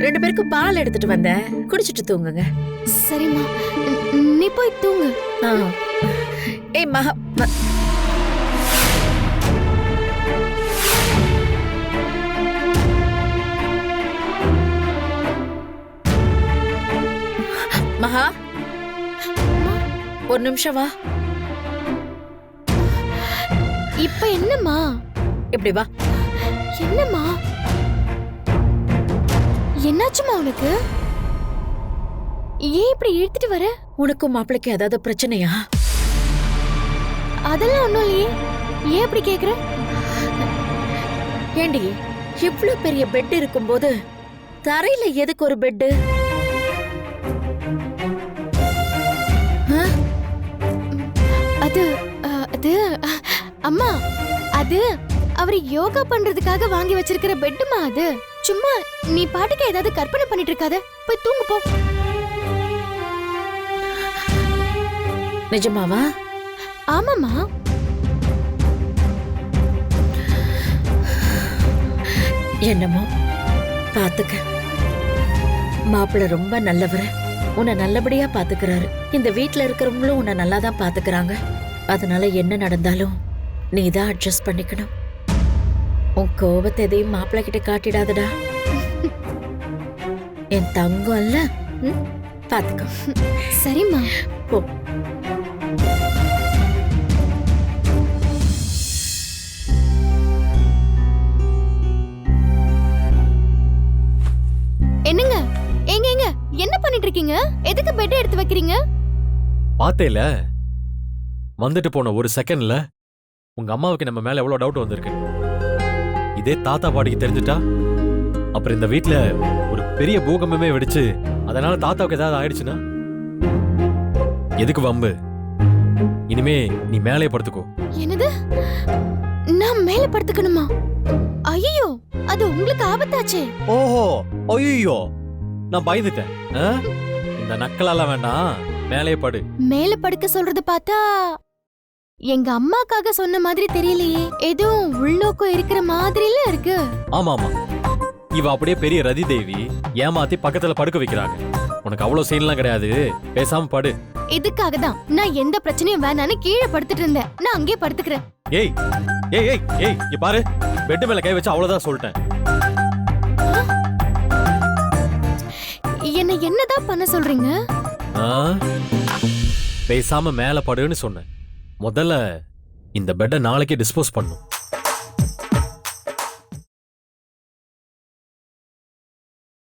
ரெண்டு பேருக்கும் பால் எடுத்துட்டு வந்தேன். குடிச்சிட்டு தூங்குங்க. சரிம்மா. ந- போய் தூங்கு. ஏய் மகா மகா ஒரு நிமிஷம் வா. இப்ப என்னம்மா? இப்படி வா. என்னம்மா? என்னாச்சுமா உனக்கு? ஏன் இப்படி இழுத்துட்டு வர? உனக்கும் மாப்பிளைக்கு ஏதாவது பிரச்சனையா? அதெல்லாம் ஒண்ணும் இல்லையே. ஏன் இப்படி கேக்குற? ஏண்டி இவ்ளோ பெரிய பெட் இருக்கும்போது தரையில எதுக்கு ஒரு பெட்டு அது அது அம்மா அது அவர் யோகா பண்றதுக்காக வாங்கி வச்சிருக்கிற பெட்டுமா அது? சும்மா நீ பாட்டுக்கு ஏதாவது கற்பனை பண்ணிட்டு இருக்காத போய் தூங்கு போ. நிஜமாவா? ஆமாமா என்னமோ? பாத்துக்க. மாப்பிள்ளை ரொம்ப நல்லவரு. உன்னை நல்லபடியா பாத்துக்கிறாரு. இந்த வீட்ல இருக்கிறவங்களும் உன்னை நல்லா தான் பாத்துக்கிறாங்க. அதனால என்ன நடந்தாலும் நீ தான் அட்ஜஸ்ட் பண்ணிக்கணும். உன் கோபத்தை எதையும் மாப்பிள்ளை கிட்ட காட்டிடாதடா. என் தங்கம் இல்ல ம்? பாத்துக்கோ. சரிம்மா. போ. என்னங்க? எங்க எங்க என்ன பண்ணிட்டு இருக்கீங்க எதுக்கு பெட் எடுத்து வைக்கிறீங்க? பார்த்தேல. வந்துட்டு போன ஒரு செகண்ட்ல உங்க அம்மாவுக்கு நம்ம மேல எவ்வளவு டவுட் வந்திருக்கு. இதே தாத்தா பாட்டிக்கு தெரிஞ்சுட்டா? அப்புறம் இந்த வீட்ல ஒரு பெரிய பூகம்பமே வெடிச்சு அதனால தாத்தாவுக்கு ஏதாவது ஆயிடுச்சுன்னா? எதுக்கு வம்பு? இனிமே நீ மேலே படுத்துக்கோ. என்னது? நான் மேல படுத்துக்கணுமா? ஐயோ அது உங்களுக்கு ஆபத்தாச்சே. ஓஹோ ஐயோ நான் பயந்துட்டேன்? இந்த நக்கலாலாம் வேண்டாம் மேலே படு. மேல படுக்க சொல்றது பார்த்தா எங்க அம்மாக்காக சொன்ன மாதிரி தெரியலையே. எதுவும் உள்நோக்கம் இருக்கிற மாதிரில இருக்கு. ஆமா ஆமா இவ அப்படியே பெரிய ரதி தேவி ஏமாத்தி பக்கத்துல படுக்க வைக்கிறாங்க. உனக்கு அவ்வளவு சீன்லாம் கிடையாது. பேசாம படு. இதுக்காக தான்? நான் எந்த பிரச்சனையும் வேணான்னு கீழே படுத்துட்டு இருந்தேன். நான் அங்கேயே படுத்துக்கிறேன். ஏய் ஏய் ஏய் ஏய் இங்க பாரு. பெட் மேல கை வச்சு அவ்வளவுதான் சொல்லிட்டேன். என்ன என்னதான் பண்ண சொல்றீங்க? பேசாம மேல படுன்னு சொன்னேன். முதல்ல இந்த பெட்டை நாளைக்கே டிஸ்போஸ் பண்ணும்.